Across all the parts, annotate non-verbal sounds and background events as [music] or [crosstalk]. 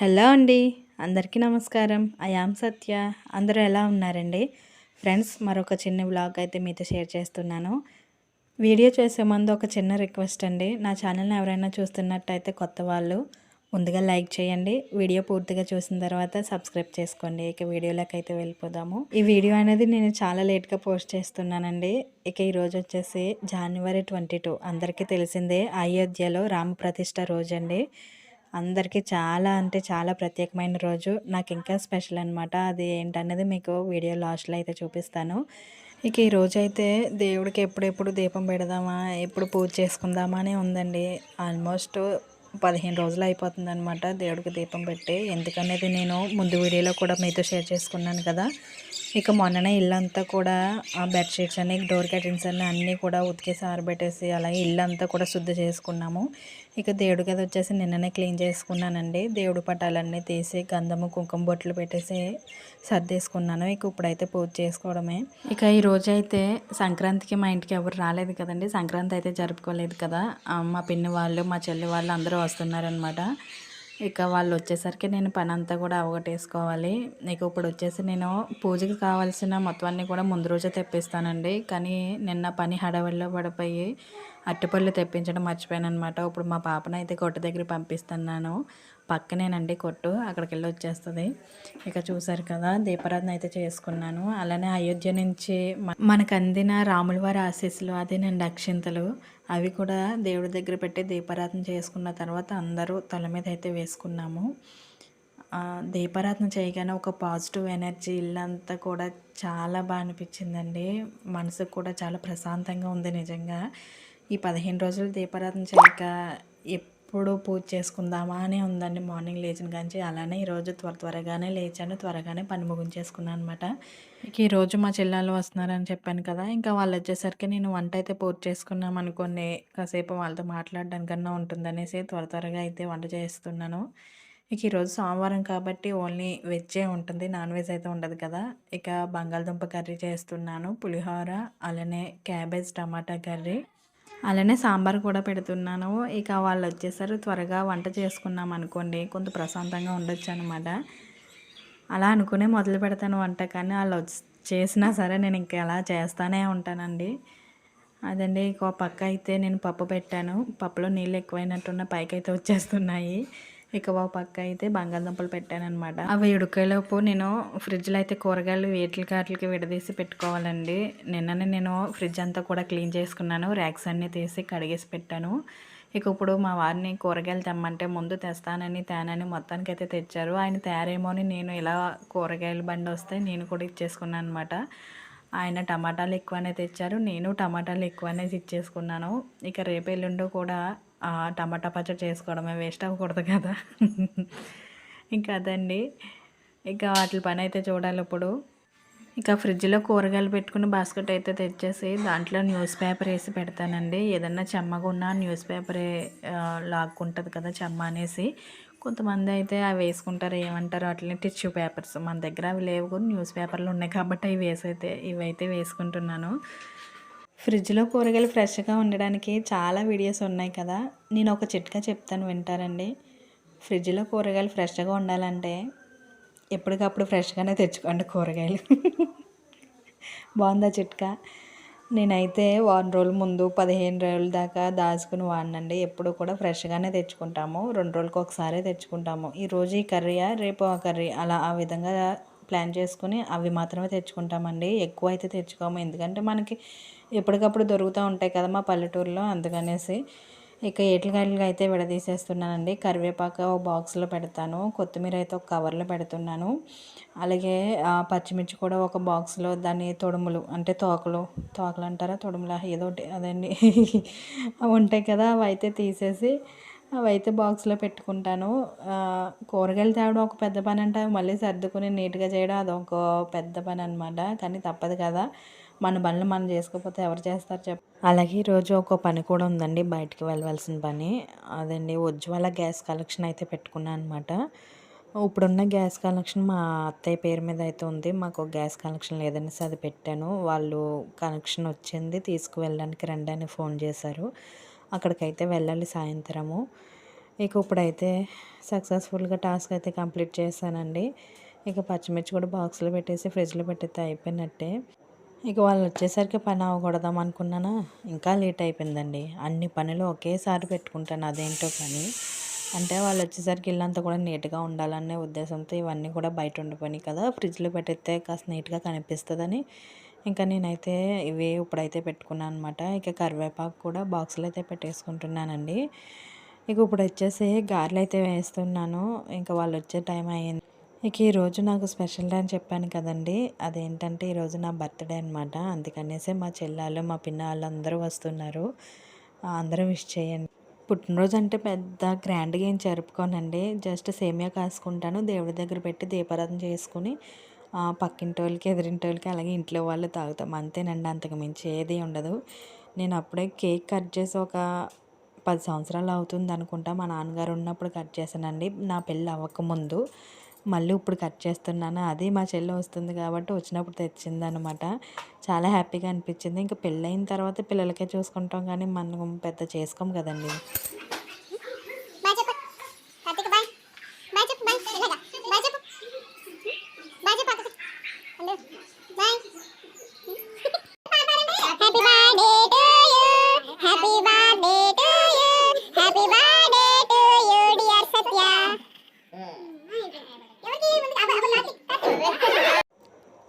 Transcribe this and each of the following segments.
Hello అండి. అందరికీ నమస్కారం. I am Satya. అందరూ ఎలా ఉన్నారండి? ఫ్రెండ్స్ మరొక చిన్న వ్లాగ్ అయితే మీతో షేర్ చేస్తున్నాను. వీడియో చేసే ముందు ఒక చిన్న రిక్వెస్ట్ అండి. నా ఛానల్ని ఎవరైనా చూస్తున్నట్టయితే కొత్త వాళ్ళు ముందుగా లైక్ చేయండి. వీడియో పూర్తిగా చూసిన తర్వాత సబ్స్క్రైబ్ చేసుకోండి. ఇక వీడియోలోకి అయితే వెళ్ళిపోదాము. ఈ వీడియో అనేది నేను చాలా లేట్గా పోస్ట్ చేస్తున్నానండి. ఇక ఈరోజు వచ్చేసి జనవరి ట్వంటీ టూ. అందరికీ తెలిసిందే అయోధ్యలో రామ ప్రతిష్ట రోజు అండి అందరికీ చాలా అంటే చాలా ప్రత్యేకమైన రోజు. నాకు ఇంకా స్పెషల్ అనమాట అది ఏంటనేది మీకు వీడియో లాస్ట్లో అయితే చూపిస్తాను. ఇక ఈ రోజైతే దేవుడికి ఎప్పుడెప్పుడు దీపం పెడదామా ఎప్పుడు పూజ చేసుకుందామా అని ఉందండి. ఆల్మోస్ట్ పదిహేను రోజులు అయిపోతుంది అనమాట దేవుడికి దీపం పెట్టి. ఎందుకనేది నేను ముందు వీడియోలో కూడా మీతో షేర్ చేసుకున్నాను కదా. ఇక మొన్ననే ఇల్లంతా కూడా ఆ బెడ్షీట్స్ అన్ని డోర్ కటింగ్స్ అన్ని అన్నీ కూడా ఉతికేసి ఆరబెట్టేసి అలాగే ఇల్లంతా కూడా శుద్ధి చేసుకున్నాము. ఇక దేవుడి గది వచ్చేసి నిన్ననే క్లీన్ చేసుకున్నానండి. దేవుడి పటాలన్నీ తీసి గంధము కుంకుమ బొట్లు పెట్టేసి సర్దేసుకున్నాను. ఇక ఇప్పుడైతే పూజ చేసుకోవడమే. ఇక ఈ రోజు అయితే సంక్రాంతికి మా ఇంటికి ఎవరు రాలేదు కదండి. సంక్రాంతి అయితే జరుపుకోలేదు కదా. మా పిన్ని వాళ్ళు మా చెల్లి వాళ్ళు అందరూ వస్తున్నారనమాట ఇక వాళ్ళు వచ్చేసరికి నేను పని అంతా కూడా అవగొట్టేసుకోవాలి. ఇక ఇప్పుడు వచ్చేసి నేను పూజకి కావాల్సిన మొత్తం అన్నీ కూడా ముందు రోజే తెప్పిస్తానండి. కానీ నిన్న పని హడవల్లో పడిపోయి అట్టుపళ్ళు తెప్పించడం మర్చిపోయాను అనమాట ఇప్పుడు మా పాపనైతే కొట్టు దగ్గర పంపిస్తున్నాను. పక్కనేనండి కొట్టు అక్కడికి వెళ్ళి వచ్చేస్తుంది ఇక చూసారు కదా దీపారాధన అయితే చేసుకున్నాను. అలానే అయోధ్య నుంచి మనకు అందిన రాముల వారి ఆశీస్సులు అదేనండి అక్షింతలు అవి కూడా దేవుడి దగ్గర పెట్టి దీపారాధన చేసుకున్న తర్వాత అందరూ తల మీద అయితే వేసుకున్నాము. దీపారాధన చేయగానే ఒక పాజిటివ్ ఎనర్జీ ఇల్లంతా కూడా చాలా బాగా అనిపించిందండి. మనసుకు కూడా చాలా ప్రశాంతంగా ఉంది నిజంగా. ఈ పదిహేను రోజులు దీపారాధన చేయక ఎప్పుడు పూజ చేసుకుందామా అని ఉందండి మార్నింగ్ లేచిన కానీ అలానే ఈరోజు త్వర త్వరగానే లేచాను త్వరగానే పని ముగించేసుకున్నాను అనమాట ఇక ఈరోజు మా చెల్లెలు వస్తున్నారని చెప్పాను కదా ఇంకా వాళ్ళు వచ్చేసరికి నేను వంట అయితే పూర్తి చేసుకున్నాం అనుకోండి కాసేపు వాళ్ళతో మాట్లాడడానికన్నా ఉంటుందనేసి త్వర త్వరగా అయితే వంట చేస్తున్నాను. ఇక ఈరోజు సోమవారం కాబట్టి ఓన్లీ వెజ్జే ఉంటుంది నాన్ వెజ్ అయితే ఉండదు కదా. ఇక బంగాళదుంప కర్రీ చేస్తున్నాను పులిహోర అలానే క్యాబేజ్ టమాటా కర్రీ. అలానే సాంబార్ కూడా పెడుతున్నాను. ఇక వాళ్ళు వచ్చేసరి. త్వరగా వంట చేసుకున్నాం అనుకోండి. కొంత ప్రశాంతంగా ఉండొచ్చు అనమాట అలా అనుకునే మొదలు పెడతాను వంట కానీ వాళ్ళు చేసినా సరే నేను ఇంకా ఎలా చేస్తానే ఉంటానండి. అదండి ఇంకో పక్క అయితే నేను పప్పు పెట్టాను. పప్పులో నీళ్ళు ఎక్కువైనట్టున్న పైకి అయితే వచ్చేస్తున్నాయి. ఇక ఒక పక్క అయితే బంగాళదుంపలు పెట్టానమాట అవి ఉడికేలోపు నేను ఫ్రిడ్జ్లో అయితే కూరగాయలు వేట్ల కాట్లకి విడదీసి పెట్టుకోవాలండి. నిన్ననే నేను ఫ్రిడ్జ్ అంతా కూడా క్లీన్ చేసుకున్నాను. ర్యాక్స్ అన్నీ తీసి కడిగేసి పెట్టాను. ఇక ఇప్పుడు మా వారిని కూరగాయలు తెమ్మంటే ముందు తెస్తానని తేనని మొత్తానికి అయితే తెచ్చారు. ఆయన తయారేమో అని నేను ఇలా కూరగాయల బండి వస్తే నేను కూడా ఇచ్చేసుకున్నాను అనమాట ఆయన టమాటాలు ఎక్కువనే తెచ్చారు. నేను టమాటాలు ఎక్కువనే ఇచ్చేసుకున్నాను. ఇక రేపు ఎల్లుండో కూడా టమాటా పచ్చడి చేసుకోవడమే వేస్ట్ అవ్వకూడదు కదా. ఇంకా అదండి. ఇంకా వాటి పని అయితే చూడాలి ఇప్పుడు. ఇక ఫ్రిడ్జ్లో కూరగాయలు పెట్టుకుని బాస్కెట్ అయితే తెచ్చేసి దాంట్లో న్యూస్ పేపర్ వేసి పెడతానండి. ఏదన్నా చెమ్మగా ఉన్నా న్యూస్ పేపరే లాక్కుంటుంది కదా చెమ్మ అనేసి. కొంతమంది అయితే అవి వేసుకుంటారు ఏమంటారు? అట్లనే టిష్యూ పేపర్స్. మన దగ్గర అవి లేవు. న్యూస్ పేపర్లు ఉన్నాయి కాబట్టి అవి వేసైతే ఇవైతే వేసుకుంటున్నాను. ఫ్రిడ్జ్లో కూరగాయలు ఫ్రెష్గా ఉండడానికి చాలా వీడియోస్ ఉన్నాయి కదా. నేను ఒక చిట్కా చెప్తాను వింటారండి. ఫ్రిడ్జ్లో కూరగాయలు ఫ్రెష్గా ఉండాలంటే ఎప్పటికప్పుడు ఫ్రెష్గానే తెచ్చుకోండి కూరగాయలు. బాగుందా చిట్కా? నేనైతే వారం రోజుల ముందు పదిహేను రోజుల దాకా దాచుకుని వాడినండి. ఎప్పుడు కూడా ఫ్రెష్గానే తెచ్చుకుంటాము. రెండు రోజులకు ఒకసారి తెచ్చుకుంటాము. ఈరోజు ఈ కర్రీయా రేపు ఆ కర్రీ. అలా ఆ విధంగా ప్లాన్ చేసుకుని అవి మాత్రమే తెచ్చుకుంటామండి. ఎక్కువ అయితే తెచ్చుకోము. ఎందుకంటే మనకి ఎప్పటికప్పుడు దొరుకుతూ ఉంటాయి కదా మా పల్లెటూరులో అందుకనేసి. ఇక ఏట్లకాయలుగా అయితే విడదీసేస్తున్నానండి. కరివేపాకు ఒక బాక్స్లో పెడతాను. కొత్తిమీర అయితే ఒక కవర్లో పెడుతున్నాను. అలాగే పచ్చిమిర్చి కూడా ఒక బాక్స్లో దాని తొడుములు అంటే తోకలు తోకలు అంటారా? తొడుముల? ఏదో అదండి. అవి [laughs] ఉంటాయి కదా అవి అయితే తీసేసి అవైతే బాక్స్లో పెట్టుకుంటాను. కూరగాయలు తేవడం ఒక పెద్ద పని అంటే మళ్ళీ సర్దుకుని నీట్గా చేయడం అదొక పెద్ద పని అనమాట కానీ తప్పదు కదా. మన పనులు మనం చేసుకోకపోతే ఎవరు చేస్తారు చెప్ప. అలాగే ఈరోజు ఒక పని కూడా ఉందండి. బయటికి వెళ్ళవలసిన పని. అదండి. ఉజ్వల గ్యాస్ కలెక్షన్ అయితే పెట్టుకున్నాను అనమాట ఇప్పుడున్న గ్యాస్ కనెక్షన్ మా అత్తయ్య పేరు మీద అయితే ఉంది. మాకు గ్యాస్ కనెక్షన్ లేదనేసి అది పెట్టాను. వాళ్ళు కనెక్షన్ వచ్చింది. తీసుకువెళ్ళడానికి రండి అని ఫోన్ చేశారు. అక్కడికైతే వెళ్ళాలి సాయంత్రము. ఇక ఇప్పుడైతే సక్సెస్ఫుల్గా టాస్క్ అయితే కంప్లీట్ చేశానండి. ఇక పచ్చిమిర్చి కూడా బాక్స్లో పెట్టేసి ఫ్రిడ్జ్లో పెట్టేస్తే అయిపోయినట్టే. ఇక వాళ్ళు వచ్చేసరికి పని అవ్వకూడదాం అనుకున్నానా? ఇంకా లేట్ అయిపోయిందండి. అన్ని పనులు ఒకేసారి పెట్టుకుంటాను అదేంటో కానీ అంటే వాళ్ళు వచ్చేసరికి ఇల్లంతా కూడా నీట్గా ఉండాలనే ఉద్దేశంతో ఇవన్నీ కూడా బయట ఉండిపోయినాయి కదా. ఫ్రిడ్జ్లో పెట్టేస్తే కాస్త నీట్గా కనిపిస్తుందని. ఇంకా నేనైతే ఇవి ఇప్పుడైతే పెట్టుకున్నాను అనమాట ఇక కరివేపాకు కూడా బాక్సులు అయితే పెట్టేసుకుంటున్నానండి. ఇక ఇప్పుడు వచ్చేసి గారెలు అయితే వేస్తున్నాను. ఇంకా వాళ్ళు వచ్చే టైం అయ్యింది ఇక ఈరోజు నాకు స్పెషల్ డే అని చెప్పాను కదండి. అదేంటంటే ఈరోజు నా బర్త్డే అనమాట అందుకనేసి మా చెల్లాలు మా పిన్న వాళ్ళందరూ వస్తున్నారు. అందరూ విష్ చేయండి. పుట్టినరోజు అంటే పెద్ద గ్రాండ్గా ఏం జరుపుకోనండి. జస్ట్ సేమియా కాసుకుంటాను. దేవుడి దగ్గర పెట్టి దీపారాధన చేసుకుని పక్కింటి వాళ్ళకి ఎదిరింటి వాళ్ళకి అలాగే ఇంట్లో వాళ్ళు తాగుతాం. అంతేనండి అంతకు మించి ఏది ఉండదు. నేను అప్పుడే కేక్ కట్ చేసి ఒక పది సంవత్సరాలు అవుతుంది అనుకుంటా. మా నాన్నగారు ఉన్నప్పుడు కట్ చేశానండి. నా పెళ్ళి అవ్వకముందు మళ్ళీ ఇప్పుడు కట్ చేస్తున్నాను. అది మా చెల్లి వస్తుంది కాబట్టి వచ్చినప్పుడు తెచ్చింది అనమాట చాలా హ్యాపీగా అనిపించింది. ఇంకా పెళ్ళైన తర్వాత పిల్లలకే చూసుకుంటాం కానీ మనం పెద్ద చేసుకోం కదండి.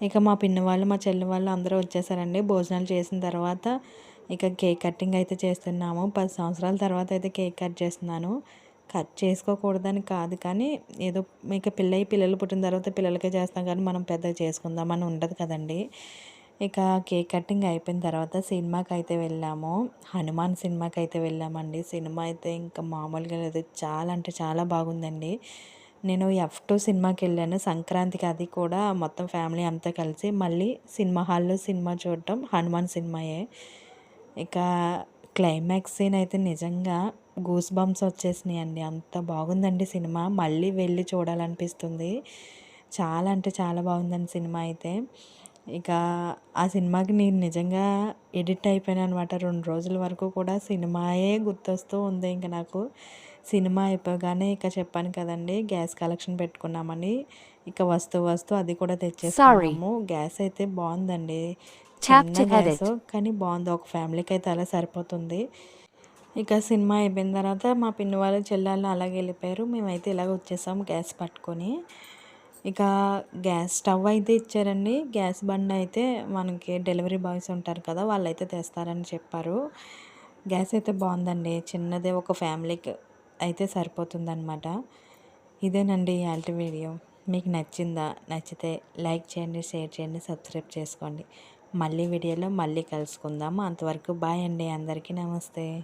ఇక మా పిన్ని వాళ్ళు మా చెల్లి వాళ్ళు అందరూ వచ్చేసారండి. భోజనాలు చేసిన తర్వాత ఇక కేక్ కటింగ్ అయితే చేస్తున్నాము. పది సంవత్సరాల తర్వాత అయితే కేక్ కట్ చేస్తున్నాను. కట్ చేసుకోకూడదని కాదు కానీ ఏదో ఇక పిల్లయి పిల్లలు పుట్టిన తర్వాత పిల్లలకే చేస్తాం కానీ మనం పెద్దగా చేసుకుందామని ఉండదు కదండి. ఇక కేక్ కటింగ్ అయిపోయిన తర్వాత సినిమాకి అయితే వెళ్ళాము. హనుమాన్ సినిమాకి అయితే వెళ్ళామండి. సినిమా అయితే ఇంకా మామూలుగా లేదు. చాలా అంటే చాలా బాగుందండి. నేను ఎఫ్ టూ సినిమాకి వెళ్ళాను. సంక్రాంతికి అది కూడా మొత్తం ఫ్యామిలీ అంతా కలిసి మళ్ళీ సినిమా హాల్లో సినిమా చూడటం హనుమాన్ సినిమాయే. ఇక క్లైమాక్స్ సీన్ అయితే నిజంగా గూస్ బంప్స్ వచ్చేసినాయి అండి. అంత బాగుందండి సినిమా. మళ్ళీ వెళ్ళి చూడాలనిపిస్తుంది. చాలా అంటే చాలా బాగుందండి సినిమా అయితే. ఇక ఆ సినిమాకి నేను నిజంగా ఎడిట్ అయిపోయాను అనమాట. రెండు రోజుల వరకు కూడా సినిమాయే గుర్తొస్తూ ఉంది ఇంకా నాకు. సినిమా అయిపోగానే ఇక చెప్పాను కదండి గ్యాస్ కలెక్షన్ పెట్టుకున్నామని. ఇక వస్తూ వస్తూ అది కూడా తెచ్చేసాము గ్యాస్ అయితే బాగుందండి. చిన్న గ్యాస్ కానీ బాగుంది. ఒక ఫ్యామిలీకి అయితే అలా సరిపోతుంది. ఇక సినిమా అయిపోయిన తర్వాత మా పిన్ని వాళ్ళు చెల్లెళ్ళు అలాగే వెళ్ళిపోయారు. మేమైతే ఇలాగ వచ్చేసాం గ్యాస్ పట్టుకొని. ఇక గ్యాస్ స్టవ్ అయితే ఇచ్చారండి. గ్యాస్ బండ్ అయితే మనకి డెలివరీ బాయ్స్ ఉంటారు కదా వాళ్ళు అయితే తెస్తారని చెప్పారు. గ్యాస్ అయితే బాగుందండి. చిన్నదే ఒక ఫ్యామిలీకి అయితే సరిపోతుందన్నమాట. ఇదేనండి ఇవాళ వీడియో. మీకు నచ్చిందా? నచ్చితే లైక్ చేయండి షేర్ చేయండి సబ్స్క్రైబ్ చేసుకోండి. మళ్ళీ వీడియోలో మళ్ళీ కలుసుకుందాము. అంతవరకు బాయ్ అండి. అందరికీ నమస్తే.